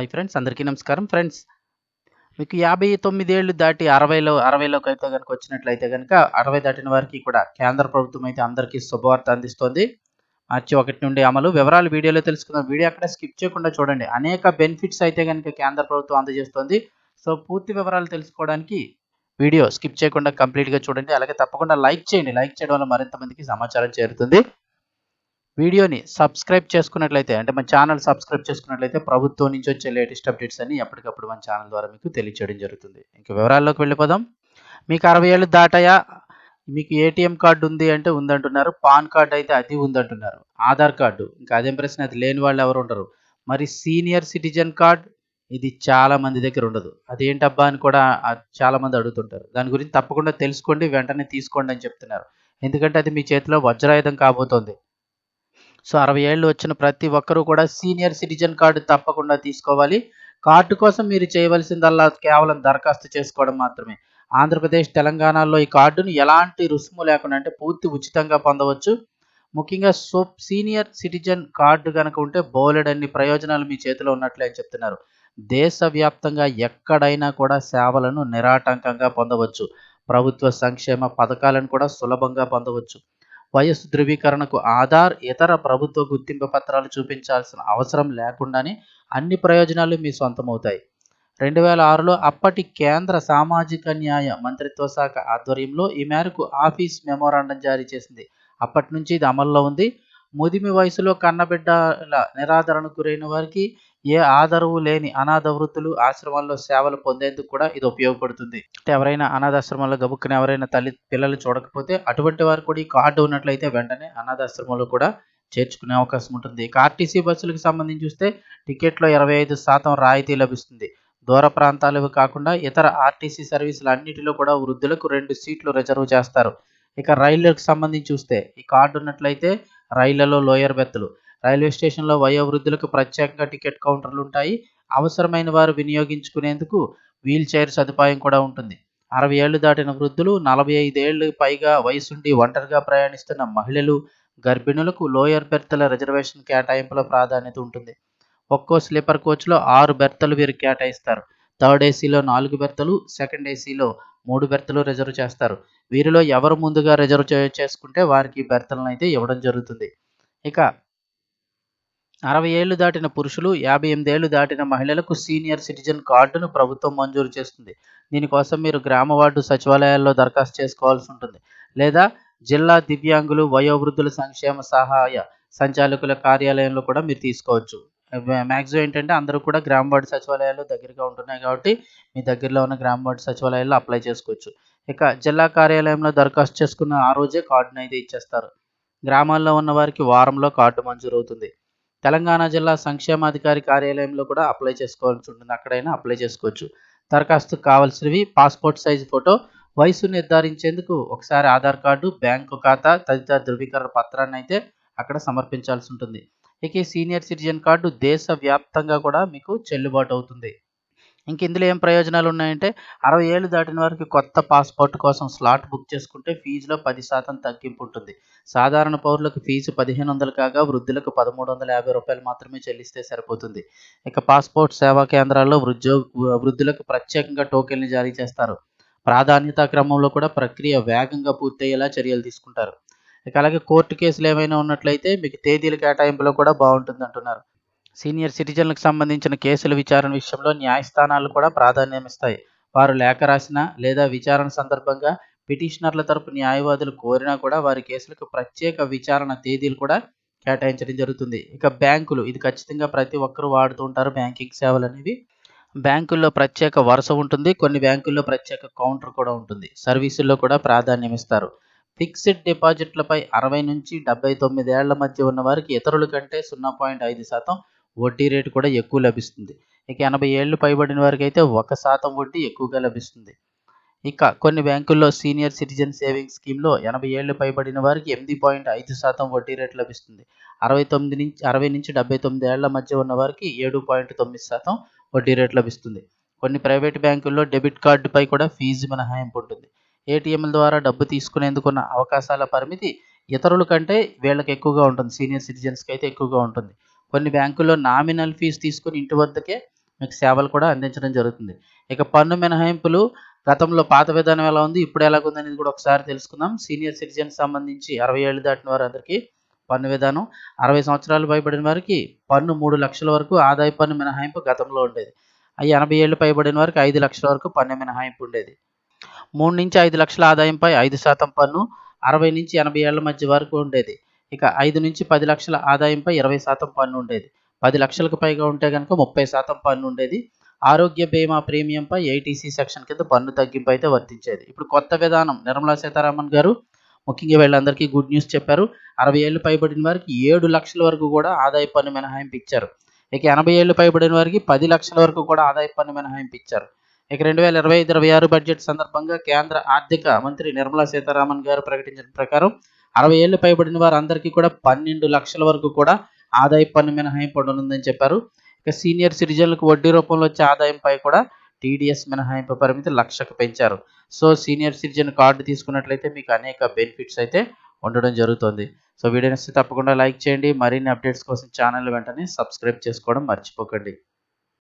Hi friends అందరికీ నమస్కారం. Friends మీకు యాభై తొమ్మిదేళ్ళు దాటి అరవైలో అరవైలోకి అయితే కనుక వచ్చినట్లయితే కనుక అరవై దాటిన వారికి కూడా కేంద్ర ప్రభుత్వం అయితే అందరికీ శుభవార్త అందిస్తోంది. మార్చి ఒకటి నుండి అమలు. వివరాలు వీడియోలో తెలుసుకుందాం. వీడియో అక్కడ స్కిప్ చేయకుండా చూడండి. అనేక బెనిఫిట్స్ అయితే కనుక కేంద్ర ప్రభుత్వం అందజేస్తోంది. సో పూర్తి వివరాలు తెలుసుకోవడానికి వీడియో స్కిప్ చేయకుండా కంప్లీట్గా చూడండి. అలాగే తప్పకుండా లైక్ చేయండి. లైక్ చేయడం వల్ల మరింత మందికి సమాచారం చేరుతుంది. వీడియోని సబ్స్క్రైబ్ చేసుకున్నట్లయితే అంటే మన ఛానల్ సబ్స్క్రైబ్ చేసుకున్నట్లయితే ప్రభుత్వం నుంచి వచ్చే లేటెస్ట్ అప్డేట్స్ అన్ని ఎప్పటికప్పుడు మన ఛానల్ ద్వారా మీకు తెలియచేయడం జరుగుతుంది. ఇంకా వివరాల్లోకి వెళ్ళిపోదాం. మీకు అరవై ఏళ్ళు దాటాయా? మీకు ఏటీఎం కార్డు ఉంది అంటే ఉందంటున్నారు. పాన్ కార్డు అయితే అది ఉందంటున్నారు. ఆధార్ కార్డు. ఇంకా అదేం ప్రశ్న? అది లేని వాళ్ళు ఎవరు ఉండరు. మరి సీనియర్ సిటిజన్ కార్డ్? ఇది చాలా మంది దగ్గర ఉండదు. అదేంటబ్బా అని కూడా చాలా మంది అడుగుతుంటారు. దాని గురించి తప్పకుండా తెలుసుకోండి వెంటనే తీసుకోండి అని చెప్తున్నారు. ఎందుకంటే అది మీ చేతిలో వజ్రాయుధం కాబోతోంది. సో అరవై ఏళ్ళు వచ్చిన ప్రతి ఒక్కరూ కూడా సీనియర్ సిటిజన్ కార్డు తప్పకుండా తీసుకోవాలి. కార్డు కోసం మీరు చేయవలసిందల్లా కేవలం దరఖాస్తు చేసుకోవడం మాత్రమే. ఆంధ్రప్రదేశ్ తెలంగాణలో ఈ కార్డును ఎలాంటి రుసుము లేకుండా అంటే పూర్తి ఉచితంగా పొందవచ్చు. ముఖ్యంగా సో సీనియర్ సిటిజన్ కార్డు కనుక ఉంటే బోలెడన్ని ప్రయోజనాలు మీ చేతిలో ఉన్నట్లే అని చెప్తున్నారు. దేశవ్యాప్తంగా ఎక్కడైనా కూడా సేవలను నిరాటంకంగా పొందవచ్చు. ప్రభుత్వ సంక్షేమ పథకాలను కూడా సులభంగా పొందవచ్చు. వయస్సు ధృవీకరణకు ఆధార్ ఇతర ప్రభుత్వ గుర్తింపు పత్రాలు చూపించాల్సిన అవసరం లేకుండానే అన్ని ప్రయోజనాలు మీ సొంతమవుతాయి. రెండు వేల ఆరులో అప్పటి కేంద్ర సామాజిక న్యాయ మంత్రిత్వ శాఖ ఆధ్వర్యంలో ఈ మేరకు ఆఫీస్ మెమోరాండం జారీ చేసింది. అప్పటి నుంచి ఇది అమల్లో ఉంది. ముదిమి వయసులో కన్నబిడ్డల నిరాదరణకు గురైన వారికి ఏ ఆదరవు లేని అనాథ వృత్తులు ఆశ్రమాల్లో సేవలు పొందేందుకు కూడా ఇది ఉపయోగపడుతుంది. అంటే ఎవరైనా అనాథాశ్రమంలో గబుక్కుని ఎవరైనా తల్లి పిల్లలు చూడకపోతే అటువంటి వారు కూడా ఈ కార్డు ఉన్నట్లయితే వెంటనే అనాథాశ్రమంలో కూడా చేర్చుకునే అవకాశం ఉంటుంది. ఇక ఆర్టీసీ బస్సులకు సంబంధించి చూస్తే టికెట్లో ఇరవై ఐదు శాతం రాయితీ లభిస్తుంది. దూర ప్రాంతాలు కాకుండా ఇతర ఆర్టీసీ సర్వీసులు అన్నిటిలో కూడా వృద్ధులకు రెండు సీట్లు రిజర్వ్ చేస్తారు. ఇక రైళ్ళకు సంబంధించి చూస్తే ఈ కార్డు ఉన్నట్లయితే రైళ్ళలో లోయర్ బెర్తులు రైల్వే స్టేషన్లో వయోవృద్ధులకు ప్రత్యేకంగా టికెట్ కౌంటర్లు ఉంటాయి. అవసరమైన వారు వినియోగించుకునేందుకు వీల్ చైర్ సదుపాయం కూడా ఉంటుంది. అరవై ఏళ్ళు దాటిన వృద్ధులు నలభై ఐదేళ్ళు పైగా వయసుండి ఒంటరిగా ప్రయాణిస్తున్న మహిళలు గర్భిణులకు లోయర్ బెర్తల రిజర్వేషన్ కేటాయింపుల ప్రాధాన్యత ఉంటుంది. ఒక్కో స్లీపర్ కోచ్లో ఆరు బెర్తలు వీరు కేటాయిస్తారు. థర్డ్ ఏసీలో నాలుగు బెర్తలు సెకండ్ ఏసీలో మూడు బెర్తలు రిజర్వ్ చేస్తారు. వీరిలో ఎవరు ముందుగా రిజర్వ్ చేసుకుంటే వారికి బెర్తలను అయితే ఇవ్వడం జరుగుతుంది. ఇక అరవై ఏళ్ళు దాటిన పురుషులు యాభై ఎనిమిది ఏళ్ళు దాటిన మహిళలకు సీనియర్ సిటిజన్ కార్డును ప్రభుత్వం మంజూరు చేస్తుంది. దీనికోసం మీరు గ్రామ వార్డు సచివాలయాల్లో దరఖాస్తు చేసుకోవాల్సి ఉంటుంది. లేదా జిల్లా దివ్యాంగులు వయోవృద్ధుల సంక్షేమ సహాయ సంచాలకుల కార్యాలయంలో కూడా మీరు తీసుకోవచ్చు. మ్యాక్సిమం ఏంటంటే అందరూ కూడా గ్రామ వార్డు సచివాలయాలు దగ్గరగా ఉంటున్నాయి కాబట్టి మీ దగ్గరలో ఉన్న గ్రామ వార్డు సచివాలయాల్లో అప్లై చేసుకోవచ్చు. ఇక జిల్లా కార్యాలయంలో దరఖాస్తు చేసుకున్న ఆ రోజే కార్డును అయితే ఇచ్చేస్తారు. గ్రామాల్లో ఉన్న వారికి వారంలో కార్డు మంజూరు అవుతుంది తెలంగాణ జిల్లా సంక్షేమాధికారి కార్యాలయంలో కూడా అప్లై చేసుకోవాల్సి ఉంటుంది. అక్కడైనా అప్లై చేసుకోవచ్చు. దరఖాస్తు కావాల్సినవి పాస్పోర్ట్ సైజ్ ఫోటో వయసు నిర్ధారించేందుకు ఒకసారి ఆధార్ కార్డు బ్యాంకు ఖాతా తదితర ధృవీకరణ పత్రాన్ని అయితే అక్కడ సమర్పించాల్సి ఉంటుంది. ఇక సీనియర్ సిటిజన్ కార్డు దేశవ్యాప్తంగా కూడా మీకు చెల్లుబాటు అవుతుంది. ఇంక ఇందులో ఏం ప్రయోజనాలు ఉన్నాయంటే అరవై ఏళ్ళు దాటిన వారికి కొత్త పాస్పోర్ట్ కోసం స్లాట్ బుక్ చేసుకుంటే ఫీజులో పది శాతం తగ్గింపు ఉంటుంది. సాధారణ పౌరులకు ఫీజు పదిహేను వందలు కాగా వృద్ధులకు పదమూడు వందల యాభై రూపాయలు మాత్రమే చెల్లిస్తే సరిపోతుంది. ఇక పాస్పోర్ట్ సేవా కేంద్రాల్లో వృద్ధో వృద్ధులకు ప్రత్యేకంగా టోకెన్లు జారీ చేస్తారు. ప్రాధాన్యత క్రమంలో కూడా ప్రక్రియ వేగంగా పూర్తయ్యేలా చర్యలు తీసుకుంటారు. ఇక అలాగే కోర్టు కేసులు ఏమైనా ఉన్నట్లయితే మీకు తేదీల కేటాయింపులో కూడా బాగుంటుంది అంటున్నారు సీనియర్ సిటిజన్లకు సంబంధించిన కేసుల విచారణ విషయంలో న్యాయస్థానాలు కూడా ప్రాధాన్యం ఇస్తాయి వారు లేఖ రాసినా లేదా విచారణ సందర్భంగా పిటిషనర్ల తరపు న్యాయవాదులు కోరినా కూడా వారి కేసులకు ప్రత్యేక విచారణ తేదీలు కూడా కేటాయించడం జరుగుతుంది. ఇక బ్యాంకులు ఇది ఖచ్చితంగా ప్రతి ఒక్కరూ వాడుతూ ఉంటారు బ్యాంకింగ్ సేవలు అనేవి. బ్యాంకుల్లో ప్రత్యేక వరుస ఉంటుంది. కొన్ని బ్యాంకుల్లో ప్రత్యేక కౌంటర్ కూడా ఉంటుంది. సర్వీసుల్లో కూడా ప్రాధాన్యం ఇస్తారు ఫిక్స్డ్ డిపాజిట్లపై అరవై నుంచి డెబ్బై తొమ్మిది ఏళ్ళ మధ్య ఉన్న వారికి ఇతరుల కంటే సున్నా పాయింట్ ఐదు శాతం వడ్డీ రేటు కూడా ఎక్కువ లభిస్తుంది. ఇక ఎనభై ఏళ్ళు పైబడిన వారికి అయితే ఒక శాతం వడ్డీ ఎక్కువగా లభిస్తుంది. ఇక కొన్ని బ్యాంకుల్లో సీనియర్ సిటిజన్ సేవింగ్స్ స్కీమ్లో ఎనభై ఏళ్ళు పైబడిన వారికి ఎనిమిది పాయింట్ ఐదు శాతం వడ్డీ రేటు లభిస్తుంది. అరవై తొమ్మిది నుంచి అరవై నుంచి డెబ్బై తొమ్మిది ఏళ్ళ మధ్య ఉన్న వారికి ఏడు పాయింట్ తొమ్మిది శాతం వడ్డీ రేటు లభిస్తుంది. కొన్ని ప్రైవేట్ బ్యాంకుల్లో డెబిట్ కార్డుపై కూడా ఫీజు మినహాయింపు ఉంటుంది. ఏటీఎంల ద్వారా డబ్బు తీసుకునేందుకున్న అవకాశాల పరిమితి ఇతరుల కంటే వీళ్ళకి ఎక్కువగా ఉంటుంది. సీనియర్ సిటిజన్స్కి అయితే ఎక్కువగా ఉంటుంది. కొన్ని బ్యాంకుల్లో నామినల్ ఫీజు తీసుకుని ఇంటి వద్దకే మీకు సేవలు కూడా అందించడం జరుగుతుంది. ఇక పన్ను మినహాయింపులు గతంలో పాత విధానం ఎలా ఉంది ఇప్పుడు ఎలాగుంది అనేది కూడా ఒకసారి తెలుసుకుందాం. సీనియర్ సిటిజన్ సంబంధించి అరవై ఏళ్ళు దాటిన వారందరికీ పన్ను విధానం. అరవై సంవత్సరాలు పైబడిన వారికి పన్ను మూడు లక్షల వరకు ఆదాయ పన్ను మినహాయింపు గతంలో ఉండేది. అవి ఎనభై ఏళ్ళు పైబడిన వారికి ఐదు లక్షల వరకు పన్ను మినహాయింపు ఉండేది. మూడు నుంచి ఐదు లక్షల ఆదాయంపై ఐదు శాతం పన్ను అరవై నుంచి ఎనభై ఏళ్ళ మధ్య వరకు ఉండేది. ఇక ఐదు నుంచి పది లక్షల ఆదాయంపై ఇరవై శాతం పన్ను ఉండేది. పది లక్షలకు పైగా ఉంటే కనుక ముప్పై శాతం పన్ను ఉండేది. ఆరోగ్య బీమా ప్రీమియంపై ఏటీసీ సెక్షన్ కింద పన్ను తగ్గింపు అయితే వర్తించేది. ఇప్పుడు కొత్త విధానం. నిర్మలా సీతారామన్ గారు ముఖ్యంగా వీళ్ళందరికీ గుడ్ న్యూస్ చెప్పారు. అరవై ఏళ్ళు పైబడిన వారికి ఏడు లక్షల వరకు కూడా ఆదాయ పన్ను మినహాయింపు ఇచ్చారు ఇక ఎనభై ఏళ్ళు పైబడిన వారికి పది లక్షల వరకు కూడా ఆదాయ పన్ను మినహాయింపు ఇచ్చారు ఇక రెండు వేల ఇరవై ఐదు ఇరవై ఆరు బడ్జెట్ సందర్భంగా కేంద్ర ఆర్థిక మంత్రి నిర్మలా సీతారామన్ గారు ప్రకటించిన ప్రకారం అరవై ఏళ్ళు పైబడిన వారందరికీ కూడా పన్నెండు లక్షల వరకు కూడా ఆదాయ పన్ను మినహాయింపు ఉండనుందని చెప్పారు. ఇక సీనియర్ సిటిజన్లకు వడ్డీ రూపంలో వచ్చే ఆదాయంపై కూడా టీడీఎస్ మినహాయింపు పరిమితి లక్షకు పెంచారు. సో సీనియర్ సిటిజన్ కార్డు తీసుకున్నట్లయితే మీకు అనేక బెనిఫిట్స్ అయితే ఉండడం జరుగుతుంది. సో వీడియో నచ్చితే తప్పకుండా లైక్ చేయండి. మరిన్ని అప్డేట్స్ కోసం ఛానల్ వెంటనే సబ్స్క్రైబ్ చేసుకోవడం మర్చిపోకండి.